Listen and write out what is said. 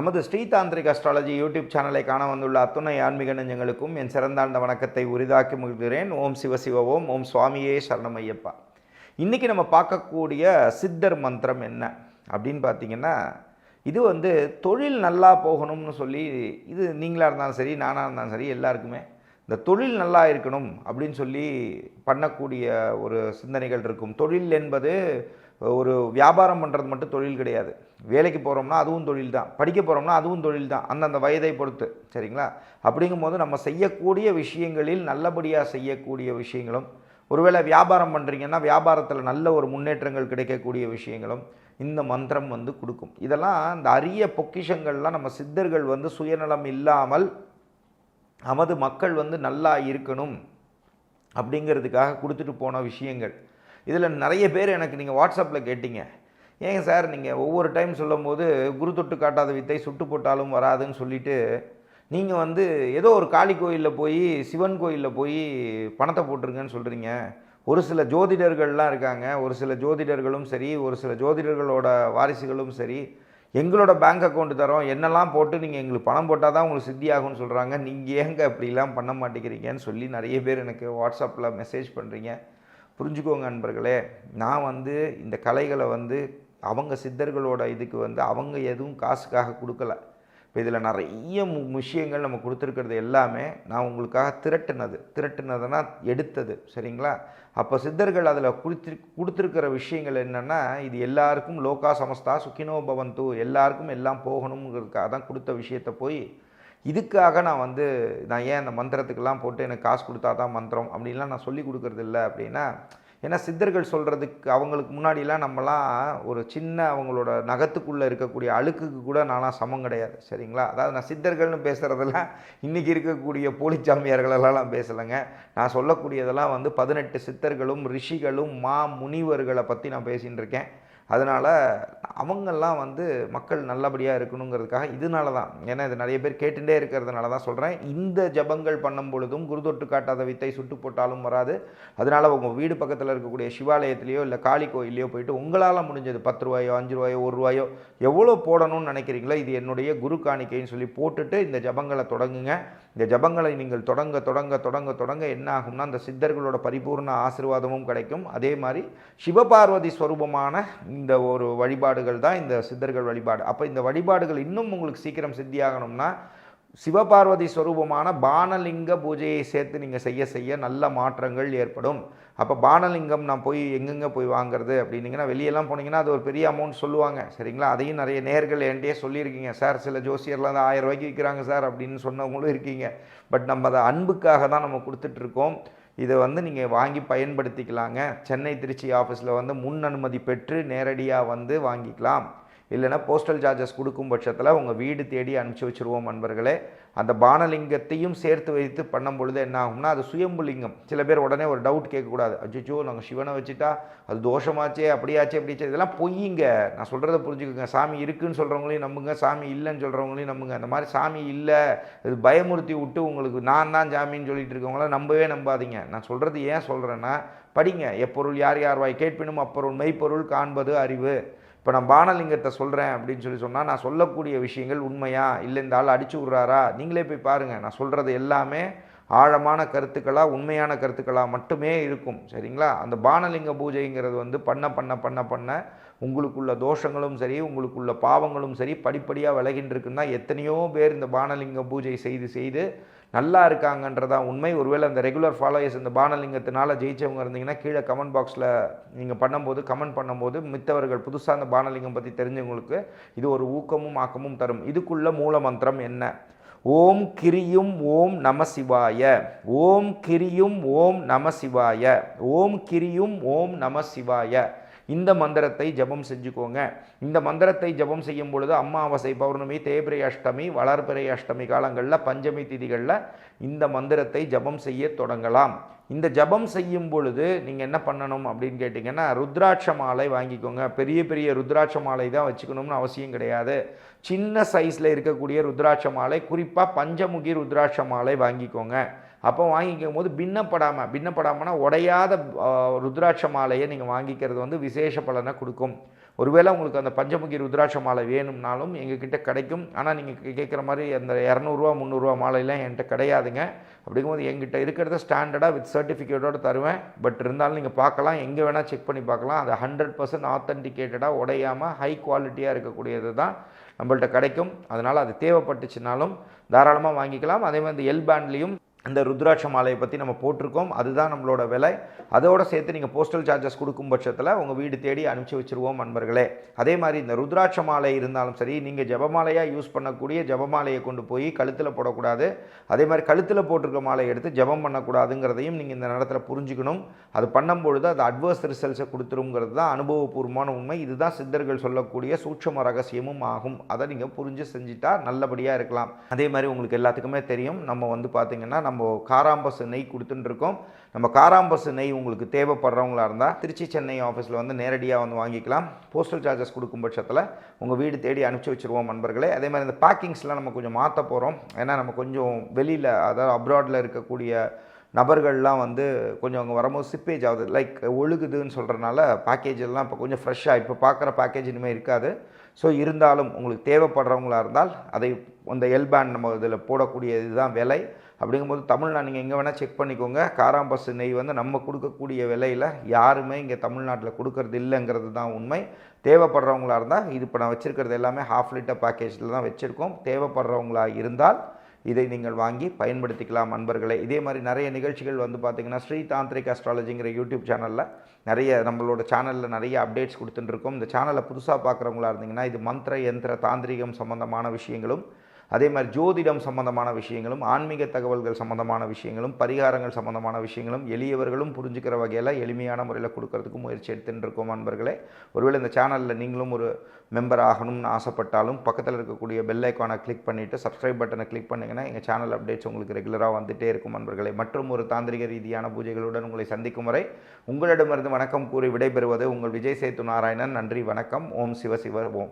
நமது Shri tantric astrology YouTube சேனலை காண வந்துள்ள அத்துணை ஆன்மீக நெஞ்சங்களுக்கும் என் சிறந்தாழ்ந்த வணக்கத்தை உரிதாக்கி முழுகிறேன் ஓம் சிவ சிவ ஓம் ஓம் சுவாமியே சரணமையப்பா. இன்றைக்கி நம்ம பார்க்கக்கூடிய சித்தர் மந்திரம் என்ன அப்படின்னு பார்த்தீங்கன்னா இது வந்து தொழில் நல்லா போகணும்னு சொல்லி இது நீங்களாக இருந்தாலும் சரி நானாக இருந்தாலும் சரி எல்லாருக்குமே இந்த தொழில் நல்லா இருக்கணும் அப்படின்னு சொல்லி பண்ணக்கூடிய ஒரு சிந்தனைகள் இருக்கும். தொழில் என்பது ஒரு வியாபாரம் பண்ணுறது மட்டும் தொழில் கிடையாது. வேலைக்கு போகிறோம்னா அதுவும் தொழில் தான் படிக்க போகிறோம்னா அதுவும் தொழில் தான் அந்தந்த வயதை பொறுத்து. சரிங்களா? அப்படிங்கும்போது நம்ம செய்யக்கூடிய விஷயங்களில் நல்லபடியாக செய்யக்கூடிய விஷயங்களும் ஒருவேளை வியாபாரம் பண்ணுறீங்கன்னா வியாபாரத்தில் நல்ல ஒரு முன்னேற்றங்கள் கிடைக்கக்கூடிய விஷயங்களும் இந்த மந்திரம் வந்து கொடுக்கும். இதெல்லாம் இந்த அரிய பொக்கிஷங்கள்லாம் நம்ம சித்தர்கள் வந்து சுயநலம் இல்லாமல் நமது மக்கள் வந்து நல்லா இருக்கணும் அப்படிங்கிறதுக்காக கொடுத்துட்டு போன விஷயங்கள். இதில் நிறைய பேர் எனக்கு நீங்கள் வாட்ஸ்அப்பில் கேட்டீங்க. ஏங்க சார் நீங்கள் ஒவ்வொரு டைம் சொல்லும்போது குரு தொட்டு காட்டாத வித்தை சுட்டு போட்டாலும் வராதுன்னு சொல்லிட்டு நீங்கள் வந்து ஏதோ ஒரு காளி கோயிலில் போய் சிவன் கோயிலில் போய் பணத்தை போட்டிருங்கன்னு சொல்கிறீங்க. ஒரு சில ஜோதிடர்கள்லாம் இருக்காங்க. ஒரு சில ஜோதிடர்களும் சரி ஒரு சில ஜோதிடர்களோட வாரிசுகளும் சரி எங்களோட பேங்க் அக்கௌண்ட் தரோம். என்னெல்லாம் போட்டு நீங்கள் எங்களுக்கு பணம் போட்டால் தான் உங்களுக்கு சித்தி ஆகும்னு சொல்கிறாங்க. நீங்கள் ஏங்க அப்படிலாம் பண்ண மாட்டேங்கிறீங்கன்னு சொல்லி நிறைய பேர் எனக்கு வாட்ஸ்அப்பில் மெசேஜ் பண்ணுறீங்க. புரிஞ்சுக்கோங்க நண்பர்களே நான் வந்து இந்த கலைகளை வந்து அவங்க சித்தர்களோட இதுக்கு வந்து அவங்க எதுவும் காசுக்காக கொடுக்கல. இப்போ இதில் நிறைய மு விஷயங்கள் நம்ம கொடுத்துருக்கிறது எல்லாமே நான் உங்களுக்காக திரட்டுனது. திரட்டுனதுன்னா எடுத்தது. சரிங்களா? அப்போ சித்தர்கள் அதில் கொடுத்து கொடுத்துருக்கிற விஷயங்கள் என்னென்னா இது எல்லாருக்கும் லோகா சமஸ்தா சுக்கினோ பவந்து எல்லாருக்கும் எல்லாம் போகணுங்கிறதுக்காக தான் கொடுத்த விஷயத்தை போய் இதுக்காக நான் வந்து நான் ஏன் அந்த மந்திரத்துக்கெல்லாம் போட்டு எனக்கு காசு கொடுத்தா தான் மந்திரம் அப்படின்லாம் நான் சொல்லி கொடுக்குறது இல்லை அப்படின்னா ஏன்னா சித்தர்கள் சொல்கிறதுக்கு அவங்களுக்கு முன்னாடிலாம் நம்மலாம் ஒரு சின்ன அவங்களோட நகத்துக்குள்ளே இருக்கக்கூடிய அழுக்குக்கு கூட நான்லாம் சமம் கிடையாது சரிங்களா? அதாவது நான் சித்தர்கள்னு பேசுகிறதெல்லாம் இன்றைக்கி இருக்கக்கூடிய போலிச்சாமியார்களெல்லாம் பேசலைங்க. நான் சொல்லக்கூடியதெல்லாம் வந்து பதினெட்டு சித்தர்களும் ரிஷிகளும் மா முனிவர்களை பற்றி நான் பேசின்னு இருக்கேன். அதனால் அவங்கெல்லாம் வந்து மக்கள் நல்லபடியாக இருக்கணுங்கிறதுக்காக இதனால தான் ஏன்னா இது நிறைய பேர் கேட்டுகிட்டே இருக்கிறதுனால தான் சொல்கிறேன் இந்த ஜபங்கள் பண்ணும் பொழுதும் குருதொட்டு காட்டாத வித்தை சுட்டு போட்டாலும் வராது. அதனால் உங்கள் வீடு பக்கத்தில் இருக்கக்கூடிய சிவாலயத்திலையோ இல்லை காளி கோயிலையோ போயிட்டு உங்களால் முடிஞ்சது பத்து ரூபாயோ அஞ்சு ரூபாயோ ஒரு ரூபாயோ எவ்வளோ போடணும்னு நினைக்கிறீங்களோ இது என்னுடைய குரு காணிக்கைன்னு சொல்லி போட்டுட்டு இந்த ஜபங்களை தொடங்குங்க. இந்த ஜபங்களை நீங்கள் தொடங்க தொடங்க தொடங்க தொடங்க என்ன ஆகும்னா அந்த சித்தர்களோட பரிபூர்ண ஆசிர்வாதமும் கிடைக்கும். அதே மாதிரி சிவபார்வதி ஸ்வரூபமான இந்த ஒரு வழிபாடுகள் தான் இந்த சித்தர்கள் வழிபாடு. அப்போ இந்த வழிபாடுகள் இன்னும் உங்களுக்கு சீக்கிரம் சித்தியாகணும்னா சிவபார்வதி ஸ்வரூபமான பானலிங்க பூஜையை சேர்த்து நீங்கள் செய்ய செய்ய நல்ல மாற்றங்கள் ஏற்படும். அப்போ பானலிங்கம் நான் போய் எங்கெங்கே போய் வாங்குறது அப்படின்னீங்கன்னா வெளியெல்லாம் போனீங்கன்னா அது ஒரு பெரிய அமௌண்ட் சொல்லுவாங்க. சரிங்களா? அதையும் நிறைய நேர்கள் என்கிட்டயே சொல்லியிருக்கீங்க. சார் சில ஜோசியர்லாம் தான் ஆயிரம் ரூபாய்க்கு விற்கிறாங்க சார் அப்படின்னு சொன்னவங்களும் இருக்கீங்க. பட் நம்ம அதை அன்புக்காக தான் நம்ம கொடுத்துட்ருக்கோம் இதை வந்து நீங்கள் வாங்கி பயன்படுத்திக்கலாங்க. சென்னை திருச்சி ஆஃபீஸில் வந்து முன் அனுமதி பெற்று நேரடியாக வந்து வாங்கிக்கலாம். இல்லைனா போஸ்டல் சார்ஜஸ் கொடுக்கும் பட்சத்தில் உங்கள் வீடு தேடி அனுப்பிச்சி வச்சுருவோம் நண்பர்களே. அந்த பானலிங்கத்தையும் சேர்த்து வைத்து பண்ணும் பொழுது என்ன ஆகும்னா அது சுயம்புலிங்கம். சில பேர் உடனே ஒரு டவுட் கேட்கக்கூடாது. அச்சோ நாங்கள் சிவனை வச்சுட்டா அது தோஷமாச்சே அப்படியாச்சே அப்படிச்சே இதெல்லாம் பொய்யுங்க நான் சொல்கிறத புரிஞ்சுக்கோங்க. சாமி இருக்குன்னு சொல்கிறவங்களையும் நம்புங்க. சாமி இல்லைன்னு சொல்கிறவங்களையும் நம்புங்க. அந்த மாதிரி சாமி இல்லை. இது பயமுறுத்தி விட்டு உங்களுக்கு நான் தான் சாமின்னு சொல்லிட்டு இருக்கவங்களாம் நம்பவே நம்பாதீங்க. நான் சொல்கிறது ஏன் சொல்கிறேன்னா படிங்க. எப்பொருள் யார் யார் வாய் கேட்பினும் அப்பொருள் மெய்ப்பொருள் காண்பது அறிவு. இப்போ நான் பானலிங்கத்தை சொல்கிறேன் அப்படின்னு சொல்லி சொன்னால் நான் சொல்லக்கூடிய விஷயங்கள் உண்மையா? இல்லை இந்த ஆள் அடிச்சு விட்றாரா? நீங்களே போய் பாருங்கள் நான் சொல்கிறது எல்லாமே ஆழமான கருத்துக்களாக உண்மையான கருத்துக்களாக மட்டுமே இருக்கும். சரிங்களா? அந்த பானலிங்க பூஜைங்கிறது வந்து பண்ண பண்ண பண்ண பண்ண உங்களுக்குள்ள தோஷங்களும் சரி உங்களுக்குள்ள பாவங்களும் சரி படிப்படியாக விலகின்றிருக்குன்னா எத்தனையோ பேர் இந்த பானலிங்க பூஜை செய்து செய்து நல்லா இருக்காங்கன்றதா உண்மை. ஒருவேளை அந்த ரெகுலர் ஃபாலோயர்ஸ் இந்த பானலிங்கத்தினால ஜெயிச்சவங்க இருந்தீங்கன்னா கீழே கமெண்ட் பாக்ஸில் நீங்கள் பண்ணும்போது கமெண்ட் பண்ணும்போது மித்தவர்கள் புதுசாக அந்த பானலிங்கம் பற்றி தெரிஞ்சவங்களுக்கு இது ஒரு ஊக்கமும் ஆக்கமும் தரும். இதுக்குள்ள மூல மந்திரம் என்ன? ஓம் கிரியும் ஓம் நம சிவாய. ஓம் கிரியும் ஓம் நம சிவாய. ஓம் கிரியும் ஓம் நம சிவாய. இந்த மந்திரத்தை ஜபம் செஞ்சுக்கோங்க. இந்த மந்திரத்தை ஜபம் செய்யும் பொழுது அம்மாவாசை பௌர்ணமி தேய்பிரை அஷ்டமி வளர்பிறை அஷ்டமி காலங்களில் பஞ்சமி திதிகளில் இந்த மந்திரத்தை ஜபம் செய்ய தொடங்கலாம். இந்த ஜபம் செய்யும் பொழுது நீங்கள் என்ன பண்ணணும் அப்படின்னு கேட்டிங்கன்னா ருத்ராட்ச மாலை வாங்கிக்கோங்க. பெரிய பெரிய ருத்ராட்ச மாலை தான் வச்சுக்கணும்னு அவசியம் கிடையாது. சின்ன சைஸில் இருக்கக்கூடிய ருத்ராட்ச மாலை குறிப்பாக பஞ்சமுகி ருத்ராட்ச மாலை வாங்கிக்கோங்க. அப்போ வாங்கிக்கும் போது பின்னப்படாமல் பின்னப்படாமல்னா உடையாத ருத்ராட்ச மாலையை நீங்கள் வாங்கிக்கிறது வந்து விசேஷ பலனை கொடுக்கும். ஒருவேளை உங்களுக்கு அந்த பஞ்சமுகி ருத்ராட்ச மாலை வேணும்னாலும் எங்ககிட்ட கிடைக்கும். ஆனால் நீங்கள் கேட்குற மாதிரி அந்த இரநூறுவா முந்நூறுரூவா மாலையெல்லாம் என்கிட்ட கிடையாதுங்க. அப்படிங்கும்போது எங்கிட்ட இருக்கிறத ஸ்டாண்டர்டாக வித் சர்டிஃபிகேட்டோடு தருவேன். பட் இருந்தாலும் நீங்கள் பார்க்கலாம் எங்கே வேணால் செக் பண்ணி பார்க்கலாம். அது ஹண்ட்ரட் பர்சன்ட் ஆத்தன்டிகேட்டடாக உடையாமல் ஹை குவாலிட்டியாக இருக்கக்கூடியது தான் நம்மள்ட்ட கிடைக்கும். அதனால் அது தேவைப்பட்டுச்சுனாலும் தாராளமாக வாங்கிக்கலாம். அதே மாதிரி இந்த எல் பேண்ட்லேயும் இந்த ருத்ராட்ச மாலையை பற்றி நம்ம போட்டிருக்கோம். அதுதான் நம்மளோட விலை. அதோட சேர்த்து நீங்கள் போஸ்டல் சார்ஜஸ் கொடுக்கும் பட்சத்தில் உங்கள் வீடு தேடி அனுப்பிச்சி வச்சுருவோம் நண்பர்களே. அதே மாதிரி இந்த ருத்ராட்ச மாலை இருந்தாலும் சரி நீங்கள் ஜபமாலையாக யூஸ் பண்ணக்கூடிய ஜபமாலையை கொண்டு போய் கழுத்தில் போடக்கூடாது. அதே மாதிரி கழுத்தில் போட்டிருக்க மாலையை எடுத்து ஜபம் பண்ணக்கூடாதுங்கிறதையும் நீங்கள் இந்த நேரத்தில் புரிஞ்சுக்கணும். அது பண்ணும்பொழுது அது அட்வர்ஸ் ரிசல்ட்ஸை கொடுத்துருங்கிறது தான் அனுபவபூர்வமான உண்மை. இதுதான் சித்தர்கள் சொல்லக்கூடிய சூட்சம ரகசியமும் ஆகும். அதை நீங்கள் புரிஞ்சு செஞ்சுட்டா நல்லபடியாக இருக்கலாம். அதே மாதிரி உங்களுக்கு எல்லாத்துக்குமே தெரியும். நம்ம வந்து பார்த்திங்கன்னா நம்ம காராம்பஸ் நெய் கொடுத்துட்டுருக்கோம். நம்ம காராம்பஸ் நெய் உங்களுக்கு தேவைப்படுறவங்களா இருந்தால் திருச்சி சென்னை ஆஃபீஸில் வந்து நேரடியாக வந்து வாங்கிக்கலாம். போஸ்டல் சார்ஜஸ் கொடுக்கும் பட்சத்தில் உங்கள் வீடு தேடி அனுப்பிச்சி வச்சுருவோம் நண்பர்களே. அதே மாதிரி இந்த பேக்கிங்ஸ்லாம் நம்ம கொஞ்சம் மாற்ற போகிறோம் ஏன்னா நம்ம கொஞ்சம் வெளியில் அதாவது அப்ராடில் இருக்கக்கூடிய நபர்கள்லாம் வந்து கொஞ்சம் அங்கே வரும்போது சிப்பேஜ் ஆகுது. லைக் ஒழுகுதுன்னு சொல்கிறனால பேக்கேஜ் எல்லாம் இப்போ கொஞ்சம் ஃப்ரெஷ்ஷாக இப்போ பார்க்குற பேக்கேஜ் இனிமேல் இருக்காது. ஸோ இருந்தாலும் உங்களுக்கு தேவைப்படுறவங்களா இருந்தால் அதை அந்த எல் பேண்ட் நம்ம இதில் போடக்கூடிய இதுதான் விலை. அப்படிங்கும்போது தமிழ்நாடு நீங்கள் எங்கே வேணால் செக் பண்ணிக்கோங்க. காராம்பஸ் நெய் வந்து நம்ம கொடுக்கக்கூடிய விலையில் யாருமே இங்கே தமிழ்நாட்டில் கொடுக்கறது இல்லைங்கிறது தான் உண்மை. தேவைப்படுறவங்களா இருந்தால் இது இப்போ நான் வச்சுருக்கிறது எல்லாமே ஹாஃப் லிட்டர் பேக்கேஜில் தான் வச்சுருக்கோம். தேவைப்படுறவங்களா இருந்தால் இதை நீங்கள் வாங்கி பயன்படுத்திக்கலாம் அன்பர்களே. இதே மாதிரி நிறைய நிகழ்ச்சிகள் வந்து பார்த்திங்கன்னா ஸ்ரீ தாந்திரிக் அஸ்ட்ராலஜிங்கிற யூடியூப் சேனலில் நிறைய நம்மளோட சேனலில் நிறைய அப்டேட்ஸ் கொடுத்துட்டுருக்கோம். இந்த சேனலை புதுசாக பார்க்குறவங்களா இருந்தீங்கன்னா இது மந்திர யந்திர தாந்திரிகம் சம்பந்தமான விஷயங்களும் அதே மாதிரி ஜோதிடம் சம்பந்தமான விஷயங்களும் ஆன்மீக தகவல்கள் சம்பந்தமான விஷயங்களும் பரிகாரங்கள் சம்பந்தமான விஷயங்களும் எளியவர்களும் புரிஞ்சுக்கிற வகையில் எளிமையான முறையில் கொடுக்கறதுக்கு முயற்சி எடுத்துகிட்டு இருக்கோம் அன்பர்களே ஒருவேளை இந்த சேனலில் நீங்களும் ஒரு மெம்பர் ஆகணும்னு ஆசைப்பட்டாலும் பக்கத்தில் இருக்கக்கூடிய பெல் ஐக்கானை கிளிக் பண்ணிவிட்டு சப்ஸ்கிரைப் பட்டனை கிளிக் பண்ணிங்கன்னா எங்கள் சேனல் அப்டேட்ஸ் உங்களுக்கு ரெகுலராக வந்துகிட்டே இருக்கும் அன்பர்களே மற்றும் ஒரு தாந்திரிக ரீதியான பூஜைகளுடன் உங்களை சந்திக்கும் வரை உங்களிடமிருந்து வணக்கம் கூறி விடைபெறுவது உங்கள் விஜய் சேத்து நாராயணன். நன்றி வணக்கம். ஓம் சிவ சிவ ஓம்.